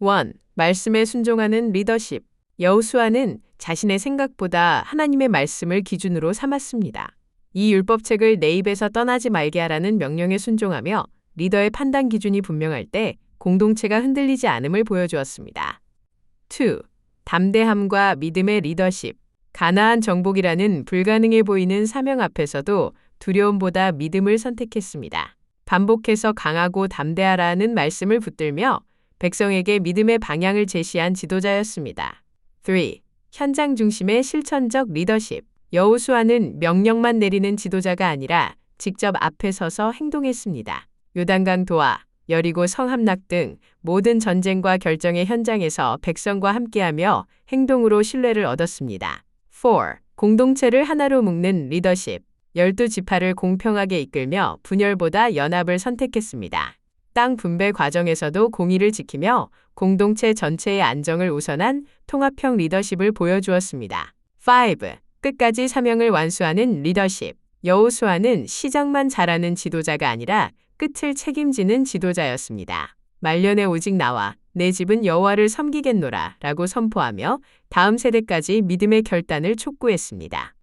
1. 말씀에 순종하는 리더십. 여호수아는 자신의 생각보다 하나님의 말씀을 기준으로 삼았습니다. 이 율법책을 내 입에서 떠나지 말게 하라는 명령에 순종하며 리더의 판단 기준이 분명할 때 공동체가 흔들리지 않음을 보여주었습니다. 2. 담대함과 믿음의 리더십. 가나안 정복이라는 불가능해 보이는 사명 앞에서도 두려움보다 믿음을 선택했습니다. 반복해서 강하고 담대하라는 말씀을 붙들며 백성에게 믿음의 방향을 제시한 지도자였습니다. 3. 현장 중심의 실천적 리더십. 여호수아는 명령만 내리는 지도자가 아니라 직접 앞에 서서 행동했습니다. 요단강 도하, 여리고 성함락 등 모든 전쟁과 결정의 현장에서 백성과 함께하며 행동으로 신뢰를 얻었습니다. 4. 공동체를 하나로 묶는 리더십. 열두 지파를 공평하게 이끌며 분열보다 연합을 선택했습니다. 땅 분배 과정에서도 공의를 지키며 공동체 전체의 안정을 우선한 통합형 리더십을 보여주었습니다. 5. 끝까지 사명을 완수하는 리더십. 여호수아는 시작만 잘하는 지도자가 아니라 끝을 책임지는 지도자였습니다. 말년에 오직 나와 내 집은 여호와를 섬기겠노라 라고 선포하며 다음 세대까지 믿음의 결단을 촉구했습니다.